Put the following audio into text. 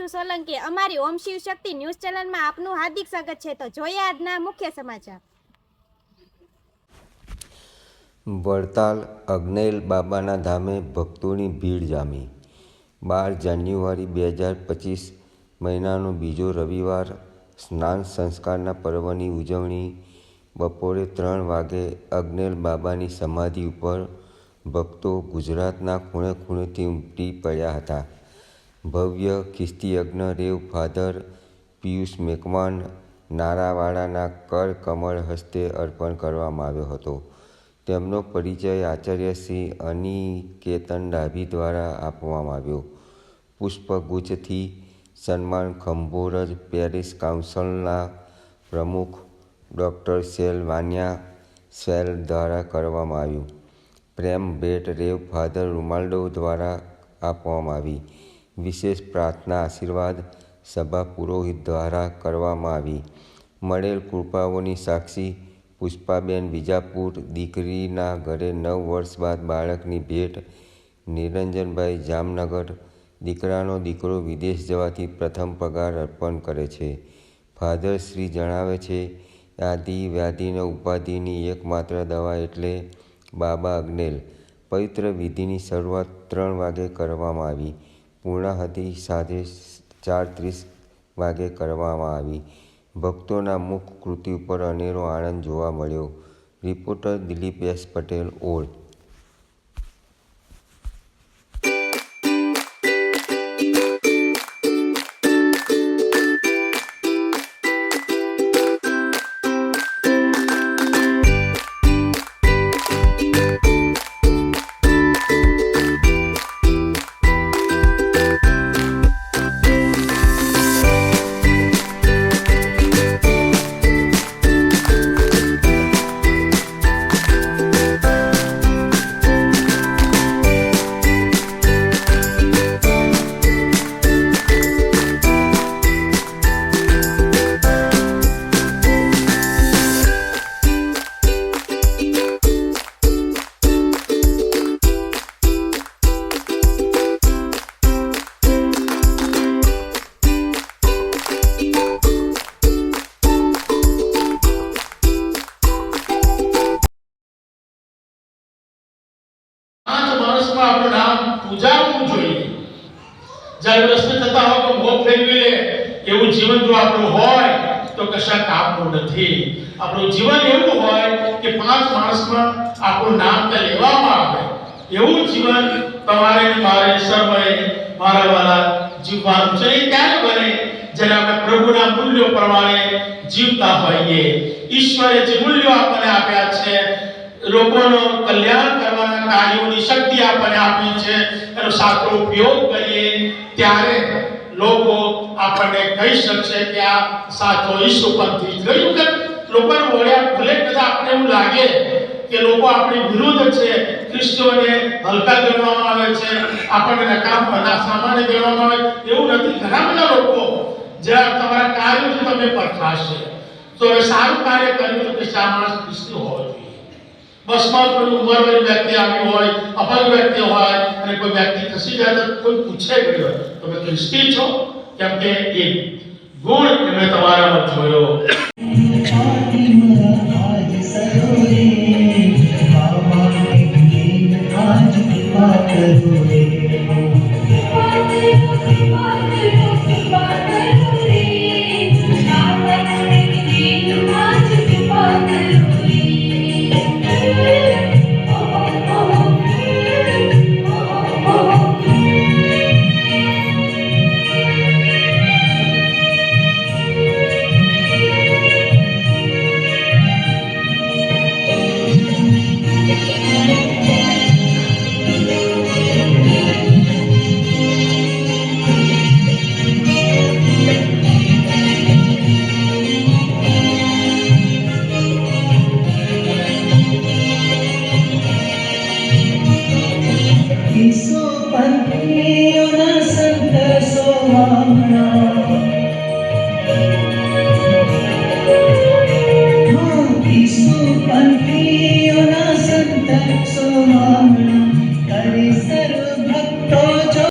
ઈશુ સોલંકી, અમારી ઓમ શિવ શક્તિ ન્યૂઝ ચેનલમાં આપનું હાર્દિક સ્વાગત છે. તો જોઈએ આજના મુખ્ય સમાચાર. વડતાલ અગ્નેલ બાબાના ધામે ભક્તોની ભીડ જામી. બાર જાન્યુઆરી બે હજાર પચીસ મહિનાનો બીજો રવિવાર સ્નાન સંસ્કારના પર્વની ઉજવણી. બપોરે ત્રણ વાગે અગ્નેલ બાબાની સમાધિ ઉપર ભક્તો ગુજરાતના ખૂણે ખૂણેથી ઉમટી પડ્યા હતા. ભવ્ય ખિસ્તી યજ્ઞ રેવ ફાધર પિયુષ મેકવાન નારાવાડાના કર કમળ હસ્તે અર્પણ કરવામાં આવ્યો હતો. તેમનો પરિચય આચાર્ય શ્રી અનિકેતન ડાભી દ્વારા આપવામાં આવ્યો. પુષ્પગુચ્છથી સન્માન ખંભોરજ પેરિસ કાઉન્સિલના પ્રમુખ ડૉક્ટર સેલ વાન્યા સેલ દ્વારા કરવામાં આવ્યું. પ્રેમ ભેટ રેવ ફાધર રૂમાલ્ડો દ્વારા આપવામાં આવી. વિશેષ પ્રાર્થના, આશીર્વાદ સભા પુરોહિત દ્વારા કરવામાં આવી. મળેલ કૃપાઓની સાક્ષી પુષ્પાબેન વિજાપુર દીકરીના ઘરે નવ વર્ષ બાદ બાળકની ભેટ, નિરંજનભાઈ જામનગર, દીકરાનો દીકરો વિદેશ જવાથી પ્રથમ પગાર અર્પણ કરે છે. ફાધર શ્રી જણાવે છે, આદિ વ્યાધિને ઉપાધિની એકમાત્ર દવા એટલે બાબા અગ્નેલ. પવિત્ર વિધિની શરૂઆત ત્રણ વાગે કરવામાં આવી. પૂર્ણાહતિ સાંજે ચાર ત્રીસ વાગે કરવામાં આવી. ભક્તોના મુખ કૃતિ ઉપર અનેરો આનંદ જોવા મળ્યો. રિપોર્ટર દિલીપ એસ પટેલ ઓળ પ્રશ્ન થતા હોય તો મોં ફેરવી લે એવું જીવન જો આપણું હોય, તો કશા કામનું નથી. આપણું જીવન એવું હોય કે પાંચ માણસમાં આપણું નામ ત્યાં લેવામાં આવે. એવું જીવન તમારે મારે સર્વે મારા વાળા જીવવાનું. છે એ ક્યારે બને? જ્યારે આપણે પ્રભુના મૂલ્યો પ્રમાણે જીવતા હોઈએ. ઈશ્વરે જે મૂલ્યો આપણને આપ્યા છે લોકોનો કલ્યાણ કરવાના કાર્યોની શક્તિ આપણને આપી છે. એનો સાચો ઉપયોગ કરીએ ત્યારે લોકો આપણને કહી શકશે કે આ સાચો ઈસુ પરથી ગયું કે લોકોને બોલ્યા ભલે કદાચ આપણે એવું લાગે કે લોકો આપણી વિરુદ્ધ છે, ખ્રિસ્તીઓને હલકા ગણવામાં આવે છે, આપણને નકામ સામાન્ય ગણવામાં આવે. એવું નથી. ઘણા બધા લોકો જ્યાં તમારા કાર્યથી તમે પરખાશે. તો સારું કાર્ય કર્યું તો કે શા માણસ ખ્રિસ્તી હોવો જોઈએ. બસમાં કોઈ ઉંમરવાળી વ્યક્તિ આવી હોય અપંગ વ્યક્તિ હોય અને કોઈ વ્યક્તિ ખસી જાય તો કોઈ પૂછે ગયો હોય તમે તો છો કેમ કે એ ગુણ તમે તમારામાં જોયો बाबा के आज कृपा